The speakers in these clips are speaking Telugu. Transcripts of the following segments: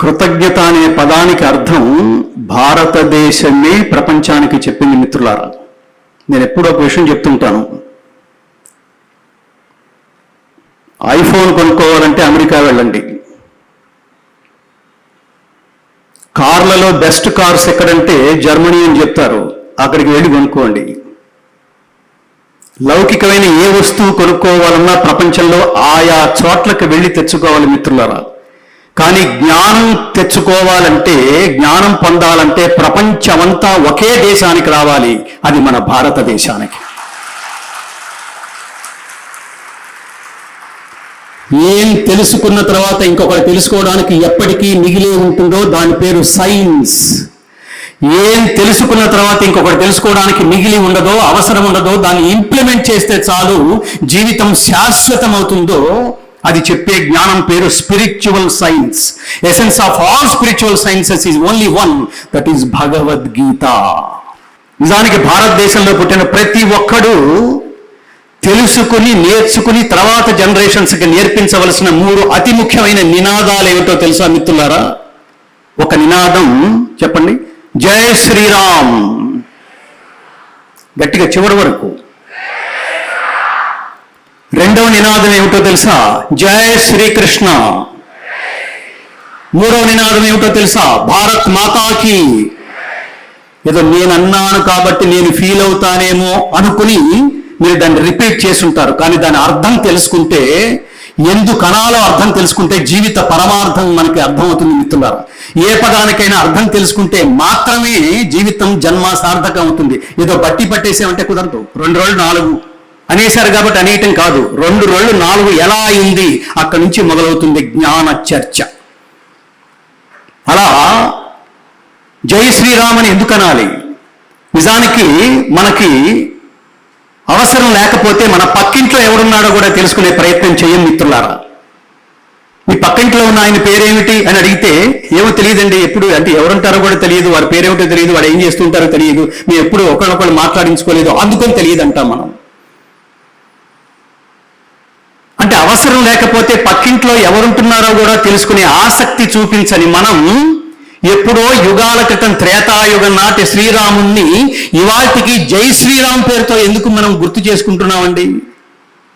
కృతజ్ఞత అనే పదానికి అర్థం భారతదేశమే ప్రపంచానికి చెప్పింది మిత్రులారా. నేను ఎప్పుడో ఒక విషయం చెప్తుంటాను ఐఫోన్ కొనుక్కోవాలంటే అమెరికా వెళ్ళండి. కార్లలో బెస్ట్ కార్స్ ఎక్కడంటే జర్మనీ అని చెప్తారు. అక్కడికి వెళ్ళి కొనుక్కోండి. లౌకికమైన ఏ వస్తువు కొనుక్కోవాలన్నా ప్రపంచంలో ఆయా చోట్లకు వెళ్ళి తెచ్చుకోవాలి మిత్రులారా. కానీ జ్ఞానం తెచ్చుకోవాలంటే జ్ఞానం పొందాలంటే ప్రపంచమంతా ఒకే దేశానికి రావాలి. అది మన భారతదేశానికి. ఏం తెలుసుకున్న తర్వాత ఇంకొకటి తెలుసుకోవడానికి ఎప్పటికీ మిగిలే ఉంటుందో దాని పేరు సైన్స్. ఏం తెలుసుకున్న తర్వాత ఇంకొకటి తెలుసుకోవడానికి మిగిలి ఉండదో అవసరం ఉండదో దాన్ని ఇంప్లిమెంట్ చేస్తే చాలు జీవితం శాశ్వతం అవుతుందో అది చెప్పే జ్ఞానం పేరు spiritual science essence of all spiritual sciences is only one that is Bhagavad Gita నిజానికి భారతదేశంలో పుట్టిన ప్రతి ఒక్కడు తెలుసుకుని నేర్చుకుని తర్వాత జనరేషన్స్కి నేర్పించవలసిన మూడు అతి ముఖ్యమైన నినాదాలు ఏమిటో తెలుసా మిత్రులారా? ఒక నినాదం చెప్పండి. జయ శ్రీరామ్. గట్టిగా చివరి వరకు. రెండవ నినాదం ఏమిటో తెలుసా? జయ శ్రీకృష్ణ. మూడవ నినాదం ఏమిటో తెలుసా? భారత్ మాతాకి. ఏదో నేను అన్నాను కాబట్టి నేను ఫీల్ అవుతానేమో అనుకుని మీరు దాన్ని రిపీట్ చేసి ఉంటారు కానీ దాని అర్థం తెలుసుకుంటే ఎందుకు అనాలో అర్థం తెలుసుకుంటే జీవిత పరమార్థం మనకి అర్థమవుతుంది మిత్రులారా. ఏ పదానికైనా అర్థం తెలుసుకుంటే మాత్రమే జీవితం జన్మ సార్థకం అవుతుంది. ఏదో బట్టి పట్టేసామంటే కుదరదు. రెండు రోజులు నాలుగు. అనేశారు కాబట్టి అనేయటం కాదు. రెండు రోజులు నాలుగు ఎలా అయింది? అక్కడి నుంచి మొదలవుతుంది జ్ఞాన చర్చ. అలా జై శ్రీరామ్ అని ఎందుకు అనాలి నిజానికి మనకి అవసరం లేకపోతే మన పక్కింట్లో ఎవడున్నాడో కూడా తెలుసుకునే ప్రయత్నం చేయం మిత్రులారా. మీ పక్కింట్లో ఉన్న ఆయన పేరేమిటి అని అడిగితే ఏమో తెలియదండి. ఎప్పుడు అంటే ఎవరుంటారో కూడా తెలియదు. వారి పేరేమిటో తెలియదు. వాడు ఏం చేస్తుంటారో తెలియదు. మేము ఎప్పుడు ఒకళ్ళొకళ్ళు మాట్లాడించుకోలేదు. అందుకని తెలియదు అంటాం మనం అంటే అవసరం లేకపోతే పక్కింట్లో ఎవరుంటున్నారో కూడా తెలుసుకునే ఆసక్తి చూపించని మనం ఎప్పుడో యుగాల క్రితం త్రేతాయుగం నాటి శ్రీరాముణ్ణి ఇవాటికి జై శ్రీరామ్ పేరుతో ఎందుకు మనం గుర్తు చేసుకుంటున్నామండి?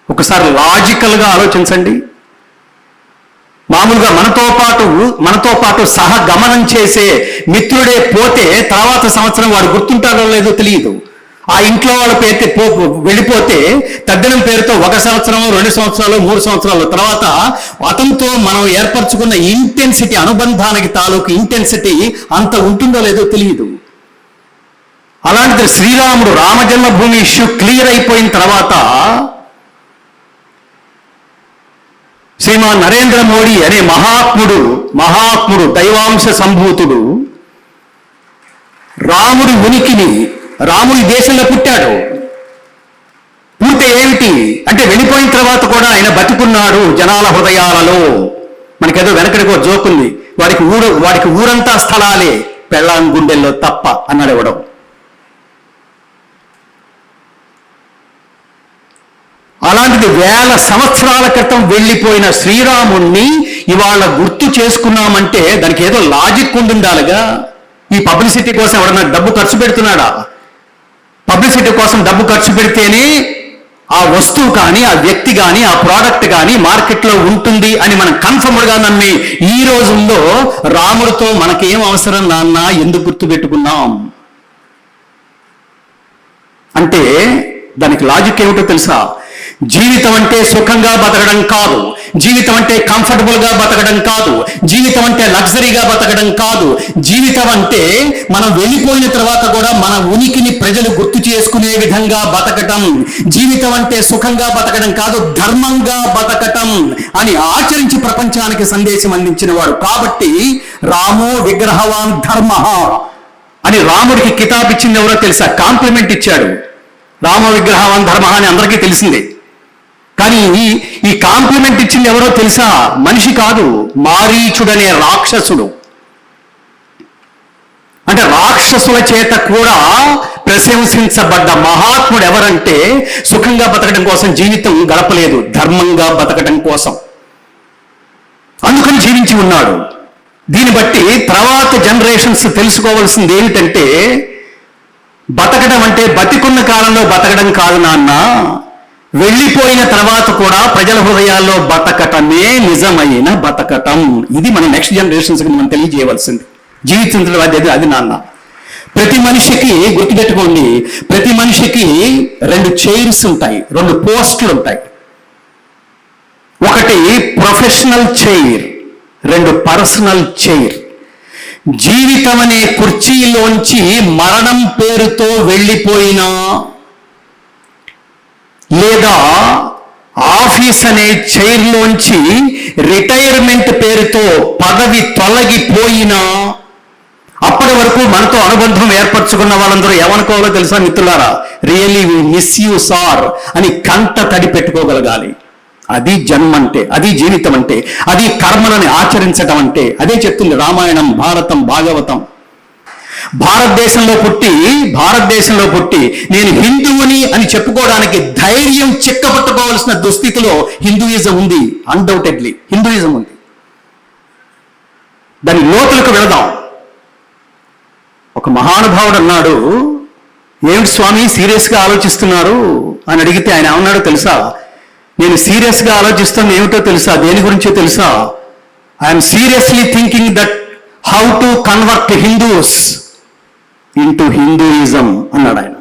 ఒకసారి లాజికల్గా ఆలోచించండి. మామూలుగా మనతో పాటు మనతో పాటు సహగమనం చేసే మిత్రుడే పోతే తర్వాత సంవత్సరం వాడు గుర్తుంటారో లేదో తెలియదు. ఆ ఇంట్లో వాళ్ళ పేరుతో పో వెళ్ళిపోతే తగ్గడం పేరుతో ఒక సంవత్సరం రెండు సంవత్సరాలు మూడు సంవత్సరాలు తర్వాత అతనితో మనం ఏర్పరచుకున్న ఇంటెన్సిటీ అనుబంధానికి తాలూకు ఇంటెన్సిటీ అంత ఉంటుందో లేదో తెలియదు. అలాంటిది శ్రీరాముడు రామజన్మభూమి ఇష్యూ క్లియర్ అయిపోయిన తర్వాత శ్రీమాన్ నరేంద్ర మోడీ అనే మహాత్ముడు మహాత్ముడు దైవాంశ సంభూతుడు రాముడి ఉనికిని రాముడి దేశంలో పుట్టాడు. పూర్తి ఏమిటి అంటే వెళ్ళిపోయిన తర్వాత కూడా ఆయన బతుకున్నాడు జనాల హృదయాలలో. మనకేదో వెనకడికో జోకుంది. వాడికి ఊరు వాడికి ఊరంతా స్థలాలే. పెళ్ళాం గుండెల్లో తప్ప అన్నాడు ఇవ్వడం అలాంటిది వేల సంవత్సరాల క్రితం వెళ్ళిపోయిన శ్రీరాముణ్ణి ఇవాళ గుర్తు చేసుకున్నామంటే దానికి ఏదో లాజిక్ ఉండాలిగా ఈ పబ్లిసిటీ కోసం ఎవడన్నా డబ్బు ఖర్చు పెడుతున్నాడా? పబ్లిసిటీ కోసం డబ్బు ఖర్చు పెడితేనే ఆ వస్తువు కానీ ఆ వ్యక్తి కానీ ఆ ప్రోడక్ట్ కానీ మార్కెట్లో ఉంటుంది అని మనం కన్ఫర్మ్డ్గా నమ్మి ఈ రోజుల్లో రాముడితో మనకేం అవసరం నాన్న ఎందుకు గుర్తు పెట్టుకున్నాం అంటే దానికి లాజిక్ ఏమిటో తెలుసా? జీవితం అంటే సుఖంగా బతకడం కాదు. జీవితం అంటే కంఫర్టబుల్గా బతకడం కాదు. జీవితం అంటే లగ్జరీగా బతకడం కాదు. జీవితం అంటే మనం వెళ్ళిపోయిన తర్వాత కూడా మన ఉనికిని ప్రజలు గుర్తు చేసుకునే విధంగా బతకటం. జీవితం అంటే సుఖంగా బతకడం కాదు ధర్మంగా బతకటం అని ఆచరించి ప్రపంచానికి సందేశం అందించిన వాడు కాబట్టి రామో విగ్రహవాన్ ధర్మ అని రాముడికి కితాబ్ ఇచ్చింది ఎవరో తెలుసా? కాంప్లిమెంట్ ఇచ్చాడు. రామ విగ్రహవాన్ ధర్మ అని అందరికీ తెలిసిందే. కానీ ఈ ఈ కాంప్లిమెంట్ ఇచ్చింది ఎవరో తెలుసా? మనిషి కాదు మారీచుడనే రాక్షసుడు. అంటే రాక్షసుల చేత కూడా ప్రశంసించబడ్డ మహాత్ముడు ఎవరంటే సుఖంగా బతకడం కోసం జీవితం గడపలేదు ధర్మంగా బతకడం కోసం. అందుకని జీవించి ఉన్నాడు. దీన్ని బట్టి తర్వాత జనరేషన్స్ తెలుసుకోవాల్సింది ఏమిటంటే బతకడం అంటే బతికున్న కాలంలో బతకడం కాదు నాన్న. వెళ్ళిపోయిన తర్వాత కూడా ప్రజల హృదయాల్లో బతకటమే నిజమైన బతకటం. ఇది మన నెక్స్ట్ జనరేషన్స్కి మనం తెలియజేయవలసింది. జీవితంలో అది అది- అది నాన్న. ప్రతి మనిషికి గుర్తుపెట్టుకోండి ప్రతి మనిషికి రెండు చైర్స్ ఉంటాయి రెండు పోస్టులు ఉంటాయి. ఒకటి ప్రొఫెషనల్ చైర్ రెండు పర్సనల్ చైర్ జీవితం అనే కుర్చీలోంచి మరణం పేరుతో వెళ్ళిపోయినా లేదా ఆఫీస్ అనే చైర్లోంచి రిటైర్మెంట్ పేరుతో పదవి తొలగిపోయినా అప్పటి వరకు మనతో అనుబంధం ఏర్పరచుకున్న వాళ్ళందరూ ఏమనుకోవాలో తెలుసా మిత్రులారా? Really we miss you sir అని కంట తడి పెట్టుకోగలగాలి. అది జన్మ అంటే అది జీవితం అంటే అది కర్మలను ఆచరించటం అంటే అదే చెప్తుంది రామాయణం భారతం భాగవతం. భారతదేశంలో పుట్టి భారతదేశంలో పుట్టి నేను హిందువుని అని చెప్పుకోవడానికి ధైర్యం చిక్కపట్టుకోవాల్సిన దుస్థితిలో హిందూయిజం ఉంది అన్డౌటెడ్లీ హిందూయిజం ఉంది. దాని లోతులకు వెళదాం. ఒక మహానుభావుడు అన్నాడు ఏమిటి స్వామి సీరియస్గా ఆలోచిస్తున్నారు? అని అడిగితే ఆయన ఏమన్నాడో తెలుసా? నేను సీరియస్గా ఆలోచిస్తున్న ఏమిటో తెలుసా? దేని గురించో తెలుసా? I'm seriously thinking that how to convert Hindus into Hinduism అన్నాడు ఆయన.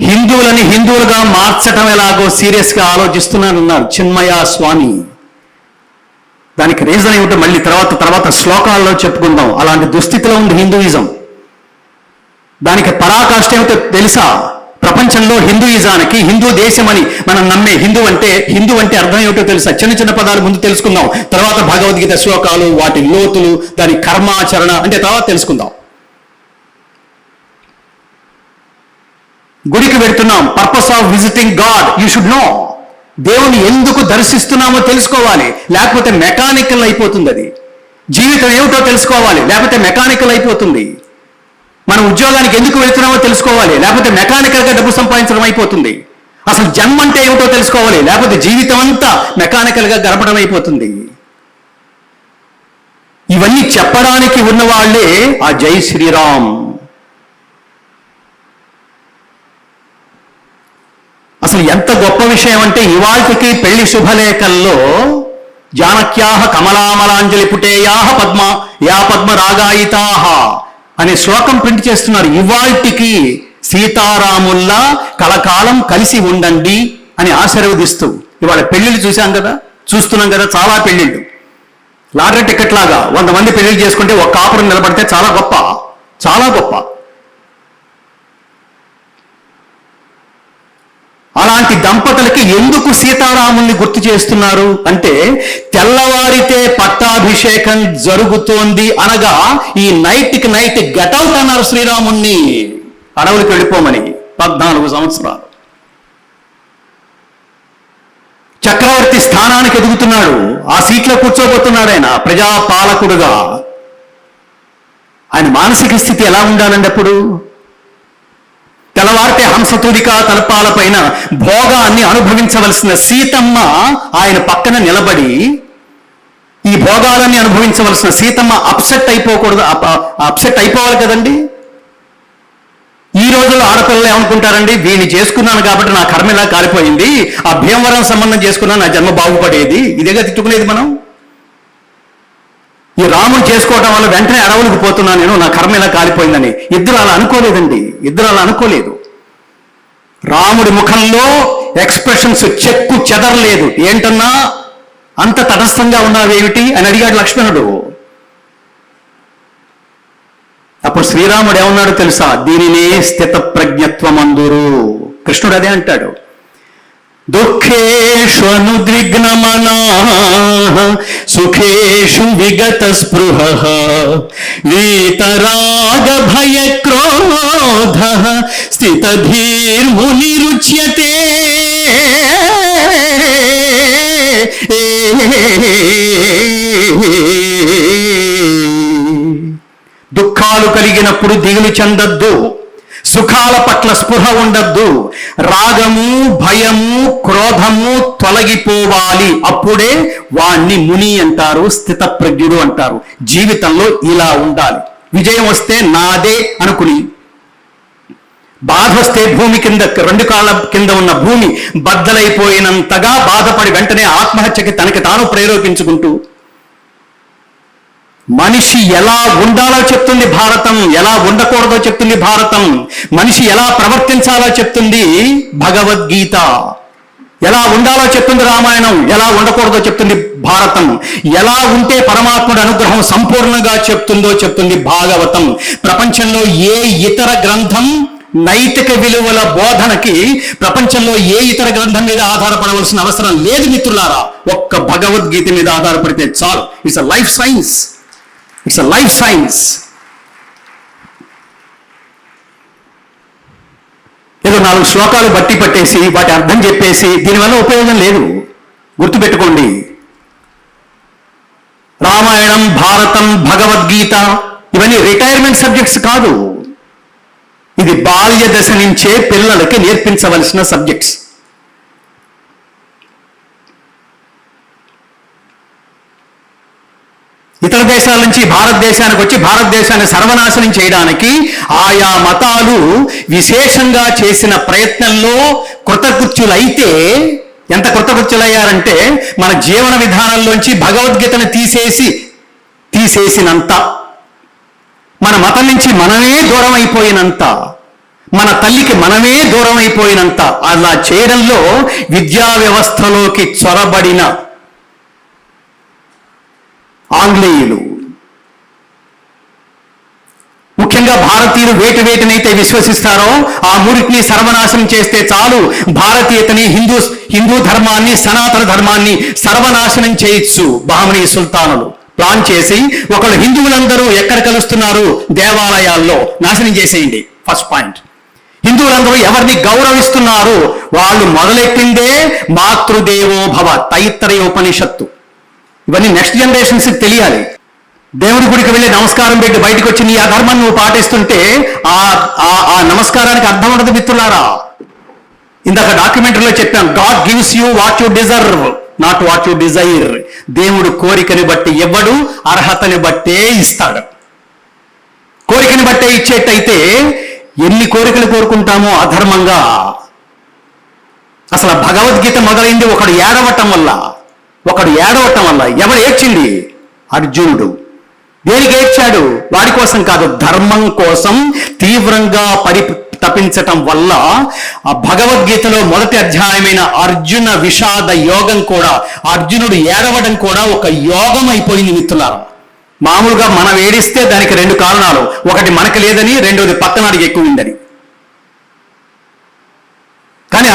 హిందువులని హిందువులుగా మార్చటం ఎలాగో సీరియస్గా ఆలోచిస్తున్నానన్నారు చిన్మయ స్వామి. దానికి రీజన్ ఏమిటో మళ్ళీ తర్వాత తర్వాత శ్లోకాల్లో చెప్పుకుందాం. అలాంటి దుస్థితిలో ఉంది హిందూయిజం. దానికి పరాకాష్ట ఏమిటో తెలుసా? ప్రపంచంలో హిందూయిజానికి హిందూ దేశం అని మనం నమ్మే హిందూ అంటే హిందూ అంటే అర్థం ఏమిటో తెలుసా? చిన్న చిన్న పదాలు ముందు తెలుసుకుందాం. తర్వాత భగవద్గీత శ్లోకాలు వాటి లోతులు దాని కర్మాచరణ అంటే తర్వాత తెలుసుకుందాం. గుడికి వెళ్తున్నాం. Purpose of visiting God you should know దేవుని ఎందుకు దర్శిస్తున్నామో తెలుసుకోవాలి. లేకపోతే మెకానికల్ అయిపోతుంది అది. జీవితం ఏమిటో తెలుసుకోవాలి. లేకపోతే మెకానికల్ అయిపోతుంది. మనం ఉద్యోగానికి ఎందుకు వెళ్తున్నామో తెలుసుకోవాలి. లేకపోతే మెకానికల్గా డబ్బు సంపాదించడం అయిపోతుంది. అసలు జన్మ అంటే ఏమిటో తెలుసుకోవాలి. లేకపోతే జీవితం అంతా మెకానికల్గా గడపడం అయిపోతుంది. ఇవన్నీ చెప్పడానికి ఉన్నవాళ్ళే ఆ జై శ్రీరామ్. అసలు ఎంత గొప్ప విషయం అంటే ఇవాళకి పెళ్ళి శుభలేఖల్లో జానక్యాహ కమలామలాంజలి పుటేయాహ పద్మ యా పద్మ రాగాయితాహ. అనే శ్లోకం ప్రింట్ చేస్తున్నారు ఇవాల్టికి సీతారాముల్లా కలకాలం కలిసి ఉండండి అని ఆశీర్వదిస్తూ. ఇవాళ పెళ్ళిళ్ళు చూశాం కదా? చూస్తున్నాం కదా? చాలా పెళ్ళిళ్ళు లాటరీ టికెట్ లాగా వంద మంది పెళ్ళిళ్ళు చేసుకుంటే ఒక కాపురం నిలబడితే చాలా గొప్ప. చాలా గొప్ప. అలాంటి దంపతులకి ఎందుకు సీతారాముల్ని గుర్తు చేస్తున్నారు? అంటే తెల్లవారితే పట్టాభిషేకం జరుగుతోంది అనగా ఈ నైట్కి నైట్ గటౌట్ అన్నారు శ్రీరాముణ్ణి. అడవులకు వెళ్ళిపోమని పద్నాలుగు సంవత్సరాలు. చక్రవర్తి స్థానానికి ఎదుగుతున్నాడు. ఆ సీట్లో కూర్చోబోతున్నాడు ఆయన ప్రజాపాలకుడుగా. ఆయన మానసిక స్థితి ఎలా ఉండాలండి అప్పుడు? తెల్లవారితే హంసతుడిక తలపాల పైన భోగాన్ని అనుభవించవలసిన సీతమ్మ ఆయన పక్కన నిలబడి ఈ భోగాలన్నీ అనుభవించవలసిన సీతమ్మ అప్సెట్ అయిపోకూడదు అప్సెట్ అయిపోవాలి కదండి. ఈ రోజుల్లో ఆడపిల్లలు ఏమనుకుంటారండి? వీడిని చేసుకున్నాను కాబట్టి నా కర్మ ఇలా కాలిపోయింది ఆ భీమవరం సంబంధం చేసుకున్నా నా జన్మ బాగుపడేది. ఇదేగా తిట్టుకునేది మనం? ఈ రాముడు చేసుకోవటం వల్ల వెంటనే అడవులకు పోతున్నా నేను నా కర్మ ఇలా కాలిపోయిందని. ఇద్దరు అలా అనుకోలేదండి ఇద్దరు అలా అనుకోలేదు. రాముడి ముఖంలో ఎక్స్ప్రెషన్స్ చెక్కు చెదరలేదు. ఏంటన్నా? అంత తటస్థంగా ఉన్నావేమిటి? అని అడిగాడు లక్ష్మణుడు. అప్పుడు శ్రీరాముడు ఏమన్నాడు తెలుసా? దీనినే స్థిత ప్రజ్ఞత్వమందురు కృష్ణుడు అదే అంటాడు. దుఃఖేషు అనుద్విగ్నమనా? సుఖేషు విగత స్పృహ. వీతరాగ భయ క్రోధ స్థితధీర్మునిరుచ్యతే. దుఃఖాలు కలిగినప్పుడు దిగులు చెందద్దు. సుఖాల పట్ల స్పృహ ఉండద్దు. రాగము భయము క్రోధము తొలగిపోవాలి. అప్పుడే వాణ్ణి ముని అంటారు స్థితప్రజ్ఞుడు అంటారు. జీవితంలో ఇలా ఉండాలి. విజయం వస్తే నాదే అనుకుని. బాధ వస్తే భూమి కింద రెండు కాళ్ళ కింద ఉన్న భూమి బద్దలైపోయినంతగా బాధపడి వెంటనే ఆత్మహత్యకి తనకి తాను ప్రేరేపించుకుంటూ మనిషి ఎలా ఉండాలో చెప్తుంది భారతం ఎలా ఉండకూడదో చెప్తుంది భారతం మనిషి ఎలా ప్రవర్తించాలో చెప్తుంది భగవద్గీత. ఎలా ఉండాలో చెప్తుంది రామాయణం ఎలా ఉండకూడదో చెప్తుంది భారతం. ఎలా ఉంటే పరమాత్ముడి అనుగ్రహం సంపూర్ణంగా చెప్తుందో చెప్తుంది భాగవతం. ప్రపంచంలో ఏ ఇతర గ్రంథం నైతిక విలువల బోధనకి ప్రపంచంలో ఏ ఇతర గ్రంథం మీద ఆధారపడవలసిన అవసరం లేదు మిత్రులారా. ఒక్క భగవద్గీత మీద ఆధారపడితే చాలు. It's a life science it's a life science ఏదో నాలుగు శ్లోకాలు బట్టి పట్టేసి వాటి అర్థం చెప్పేసి దీనివల్ల ఉపయోగం లేదు. గుర్తుపెట్టుకోండి. రామాయణం భారతం భగవద్గీత ఇవన్నీ రిటైర్మెంట్ సబ్జెక్ట్స్ కాదు. ఇది బాల్య దశ నుంచే పిల్లలకి నేర్పించవలసిన సబ్జెక్ట్స్. ఇతర దేశాల నుంచి భారతదేశానికి వచ్చి భారతదేశాన్ని సర్వనాశనం చేయడానికి ఆయా మతాలు విశేషంగా చేసిన ప్రయత్నంలో కృతకృత్యులైతే ఎంత కృతకృత్యులయ్యారంటే మన జీవన విధానంలోంచి భగవద్గీతను తీసేసి తీసేసినంత. మన మతం నుంచి మనమే దూరం అయిపోయినంత మన తల్లికి మనమే దూరం అయిపోయినంత అలా చేయడంలో విద్యా వ్యవస్థలోకి చొరబడిన ఆంగ్లేయులు. ముఖ్యంగా భారతీయులు వేటి వేటినైతే విశ్వసిస్తారో ఆ మూరిటిని సర్వనాశనం చేస్తే చాలు. భారతీయతని హిందూ హిందూ ధర్మాన్ని సనాతన ధర్మాన్ని సర్వనాశనం చేయొచ్చు బహమనీ సుల్తానులు. ప్లాన్ చేసి ఒకళ్ళు హిందువులందరూ ఎక్కడ కలుస్తున్నారు? దేవాలయాల్లో. నాశనం చేసేయండి. First point. హిందువులందరూ ఎవరిని గౌరవిస్తున్నారు? వాళ్ళు మొదలెట్టిందే మాతృదేవో భవ ఉపనిషత్తు ఇవన్నీ నెక్స్ట్ జనరేషన్స్ తెలియాలి. దేవుడి గుడికి వెళ్ళి నమస్కారం పెట్టి బయటకు వచ్చి నీ ఆ నువ్వు పాటిస్తుంటే ఆ ఆ- ఆ నమస్కారానికి అర్థం ఉండదు మిత్రులారా. ఇందాక డాక్యుమెంటరీలో చెప్పాం God gives you what you deserve not what you desire దేవుడు కోరికని బట్టి ఇవ్వడు అర్హతని బట్టే ఇస్తాడు. కోరికని బట్టే ఇచ్చేట్టయితే ఎన్ని కోరికలు కోరుకుంటామో అధర్మంగా. అసలు భగవద్గీత మొదలైంది ఒకడు ఏడవటం వల్ల. ఒకడు ఏడవటం వల్ల ఎవరు ఏడ్చింది? అర్జునుడు. దేనికి ఏడ్చాడు? వాడి కోసం కాదు ధర్మం కోసం తీవ్రంగా పరి తపించటం వల్ల ఆ భగవద్గీతలో మొదటి అధ్యాయమైన అర్జున విషాద యోగం కూడా అర్జునుడు ఏడవడం కూడా ఒక యోగం అయిపోయింది మిత్రులారా. మామూలుగా మనం ఏడిస్తే దానికి రెండు కారణాలు. ఒకటి మనకు లేదని రెండోది పక్కనాడికి ఎక్కువ ఉందని కానీ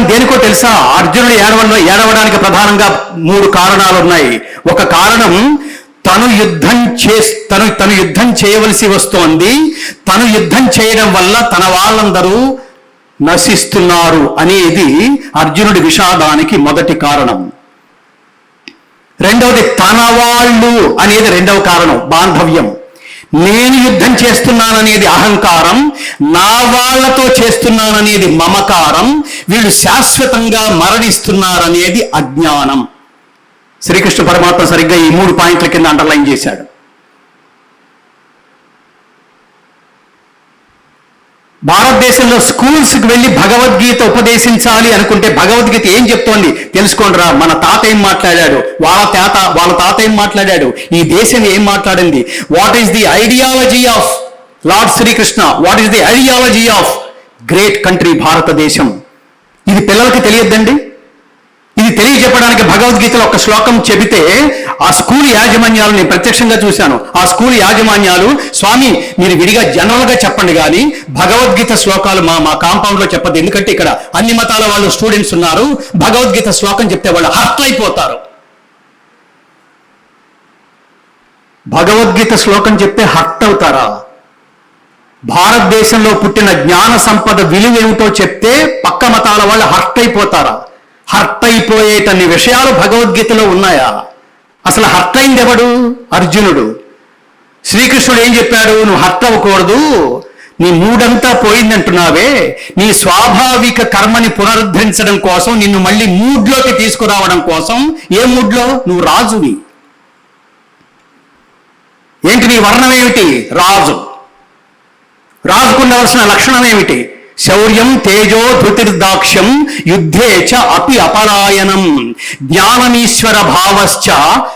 అర్జునుడు దేనికో తెలుసా? అర్జునుడు ఏడవడంలో ఏడవడానికి ప్రధానంగా మూడు కారణాలు ఉన్నాయి. ఒక కారణం తను యుద్ధం చే తను తను యుద్ధం చేయవలసి వస్తోంది. తను యుద్ధం చేయడం వల్ల తన వాళ్ళందరూ నశిస్తున్నారు అనేది అర్జునుడి విషాదానికి మొదటి కారణం. రెండవది తన వాళ్ళు అనేది రెండవ కారణం బాంధవ్యం. నేను యుద్ధం చేస్తున్నాననేది అహంకారం నా వాళ్ళతో చేస్తున్నాననేది మమకారం వీళ్ళు శాశ్వతంగా మరణిస్తున్నారనేది అజ్ఞానం. శ్రీకృష్ణ పరమాత్మ సరిగ్గా ఈ మూడు పాయింట్ల కింద అండర్లైన్ చేశాడు. భారతదేశంలో స్కూల్స్కి వెళ్ళి భగవద్గీత ఉపదేశించాలి అనుకుంటే భగవద్గీత ఏం చెప్తోంది? తెలుసుకోండిరా మన తాత ఏం మాట్లాడాడు? వాళ్ళ తాత వాళ్ళ తాత ఏం మాట్లాడాడు? ఈ దేశం ఏం మాట్లాడింది? What is the ideology of Lord Sri Krishna what is the ideology of great country భారతదేశం? ఇది పిల్లలకి తెలియద్దండి? ఇది తెలియజెప్పడానికి భగవద్గీతలో ఒక శ్లోకం చెబితే ఆ స్కూల్ యాజమాన్యాలు నేను ప్రత్యక్షంగా చూశాను. ఆ స్కూల్ యాజమాన్యాలు స్వామి మీరు విడిగా జనరల్గా చెప్పండి కానీ భగవద్గీత శ్లోకాలు మా మా కాంపౌండ్లో చెప్పదు ఎందుకంటే ఇక్కడ అన్ని మతాల వాళ్ళు స్టూడెంట్స్ ఉన్నారు. భగవద్గీత శ్లోకం చెప్తే వాళ్ళు హర్ట్ అయిపోతారు భగవద్గీత శ్లోకం చెప్తే హర్ట్ అవుతారా భారతదేశంలో పుట్టిన జ్ఞాన సంపద విలువ ఏమిటో చెప్తే పక్క మతాల వాళ్ళు హర్ట్ అయిపోతారా హర్ట్ అయిపోయేటన్ని విషయాలు భగవద్గీతలో ఉన్నాయా? అసలు హర్ట్ అయింది ఎవడు? అర్జునుడు. శ్రీకృష్ణుడు ఏం చెప్పాడు? నువ్వు హర్త అవ్వకూడదు. నీ మూడంతా పోయిందంటున్నావే. నీ స్వాభావిక కర్మని పునరుద్ధరించడం కోసం నిన్ను మళ్ళీ మూడ్లోకి తీసుకురావడం కోసం ఏ మూడ్లో? నువ్వు రాజువి. ఏంటి నీ వర్ణం ఏమిటి? రాజు. రాజుకుండవలసిన లక్షణం ఏమిటి? శౌర్యం తేజో ధృతిర్దాక్ష్యం యుద్ధే చ అపి అపరాయణం. జ్ఞానమీశ్వర భావశ్చ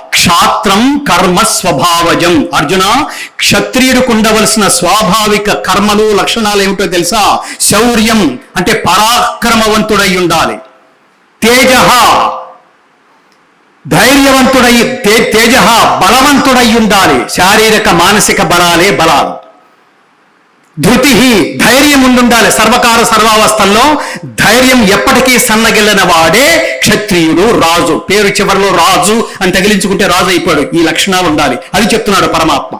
క్షాత్రం కర్మ స్వభావజం. అర్జున క్షత్రియుడికి ఉండవలసిన స్వాభావిక కర్మలు లక్షణాలు ఏమిటో తెలుసా? శౌర్యం అంటే పరాక్రమవంతుడై ఉండాలి. తేజ ధైర్యవంతుడై తేజ బలవంతుడై ఉండాలి. శారీరక మానసిక బలాలే బలాలు. ధృతి ధైర్యం ఉండుండాలి సర్వకార సర్వావస్థల్లో. ధైర్యం ఎప్పటికీ సన్నగిల్లిన వాడే క్షత్రియుడు రాజు. పేరు చివరిలో రాజు అని తగిలించుకుంటే రాజు అయిపోయాడు. ఈ లక్షణాలు ఉండాలి. అది చెప్తున్నాడు పరమాత్మ.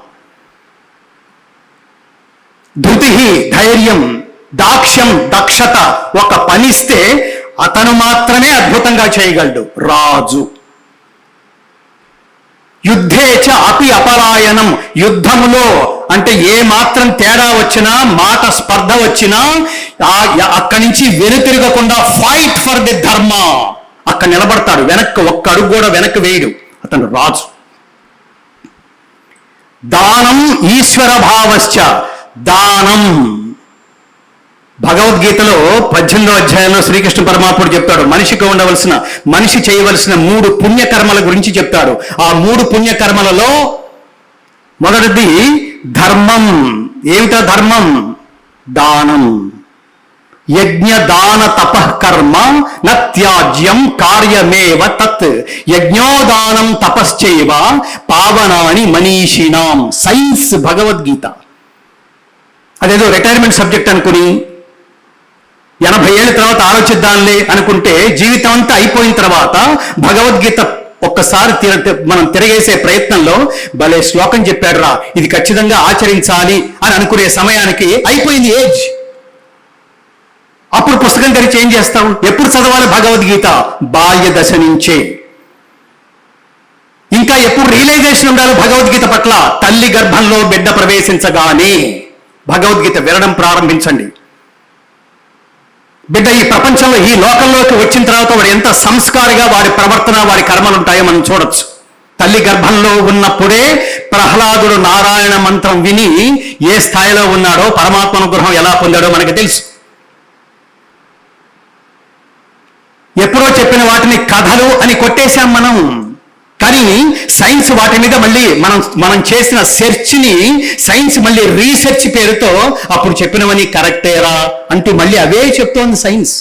ధృతి ధైర్యం దాక్ష్యం దక్షత ఒక పనిస్తే అతను మాత్రమే అద్భుతంగా చేయగలడు. రాజు. యుద్ధేచ అపి అపరాయణం. యుద్ధములో అంటే ఏ మాత్రం తేడా వచ్చినా మాట స్పర్ధ వచ్చినా అక్కడి నుంచి వెనుతిరగకుండా ఫైట్ ఫర్ ది ధర్మ అక్కడ నిలబడతాడు. వెనక్కి ఒక్క అడుగు కూడా వెనక్కి వేయడు. అతను రాజు. దానం ఈశ్వర భావశ్చ. దానం. భగవద్గీతలో పద్దెనిమిదో అధ్యాయంలో శ్రీకృష్ణ పరమాత్ముడు చెప్తాడు. మనిషికి ఉండవలసిన మనిషి చేయవలసిన మూడు పుణ్యకర్మల గురించి చెప్తాడు. ఆ మూడు పుణ్యకర్మలలో మొదటిది ధర్మం. ఏమిటా ధర్మం? దానం. యజ్ఞ దాన తపఃకర్మ నత్యాజ్యం కార్యమేవ తత్. యజ్ఞోదానం తపశ్చైవ పావనాని మనీషిణాం. సైన్స్ భగవద్గీత. అదేదో రిటైర్మెంట్ సబ్జెక్ట్ అనుకుని ఎనభై ఏళ్ళ తర్వాత ఆలోచిద్దాంలే అనుకుంటే జీవితం అంతా అయిపోయిన తర్వాత భగవద్గీత ఒక్కసారి తిర- మనం తిరగేసే ప్రయత్నంలో భలే శ్లోకం చెప్పాడు రా ఇది ఖచ్చితంగా ఆచరించాలి అని అనుకునే సమయానికి అయిపోయింది ఏజ్. అప్పుడు పుస్తకం తెరిచి ఏం చేస్తాం ఎప్పుడు చదవాలి భగవద్గీత? బాల్య దశ నుంచే. ఇంకా ఎప్పుడు రియలైజేషన్ ఉండాలి భగవద్గీత పట్ల? తల్లి గర్భంలో బిడ్డ ప్రవేశించగానే. భగవద్గీత వినడం ప్రారంభించండి. బిడ్డ ఈ ప్రపంచంలో ఈ లోకంలోకి వచ్చిన తర్వాత వాడు ఎంత సంస్కారిగా వాడి ప్రవర్తన వాడి కర్మలు ఉంటాయో మనం చూడొచ్చు. తల్లి గర్భంలో ఉన్నప్పుడే ప్రహ్లాదుడు నారాయణ మంత్రం విని ఏ స్థాయిలో ఉన్నాడో పరమాత్మ అనుగ్రహం ఎలా పొందాడో మనకు తెలుసు. ఎప్పుడో చెప్పిన వాటిని కథలు అని కొట్టేశాం మనం. కానీ సైన్స్ వాటి మీద మళ్ళీ మనం మనం చేసిన సెర్చ్ని సైన్స్ మళ్ళీ రీసెర్చ్ పేరుతో అప్పుడు చెప్పినవని కరెక్టేరా అంటూ మళ్ళీ అవే చెప్తోంది సైన్స్.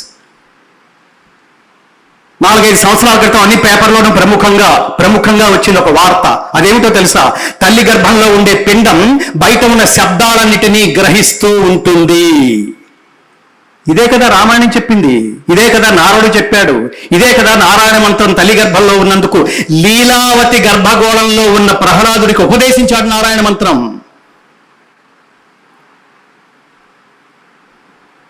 నాలుగైదు సంవత్సరాల క్రితం అన్ని పేపర్లోనూ ప్రముఖంగా ప్రముఖంగా వచ్చింది ఒక వార్త. అదేమిటో తెలుసా? తల్లి గర్భంలో ఉండే పిండం బయట ఉన్న శబ్దాలన్నిటినీ గ్రహిస్తూ ఉంటుంది. ఇదే కదా రామాయణం చెప్పింది. ఇదే కదా నారుడు చెప్పాడు. ఇదే కదా నారాయణ మంత్రం తల్లి గర్భంలో ఉన్నందుకు లీలావతి గర్భగోళంలో ఉన్న ప్రహ్లాదుడికి ఉపదేశించాడు నారాయణ మంత్రం.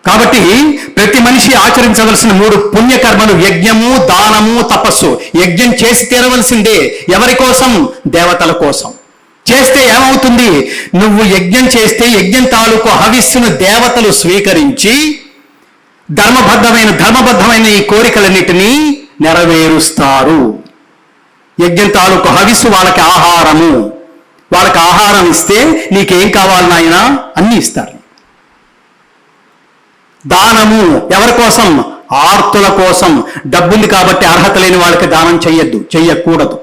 కాబట్టి ప్రతి మనిషి ఆచరించవలసిన మూడు పుణ్యకర్మలు యజ్ఞము దానము తపస్సు. యజ్ఞం చేసి తీరవలసిందే ఎవరి కోసం? దేవతల కోసం. చేస్తే ఏమవుతుంది? నువ్వు యజ్ఞం చేస్తే యజ్ఞం తాలూకు హవిస్సును దేవతలు స్వీకరించి ధర్మబద్ధమైన ధర్మబద్ధమైన ఈ కోరికలన్నిటినీ నెరవేరుస్తారు. యజ్ఞం తాలూకు హవిసు వాళ్ళకి ఆహారము. వాళ్ళకి ఆహారం ఇస్తే నీకేం కావాలి నాయన? అన్ని ఇస్తారు. దానము ఎవరి కోసం? ఆర్తుల కోసం. డబ్బుంది కాబట్టి అర్హత లేని వాళ్ళకి దానం చేయొద్దు చెయ్యకూడదు.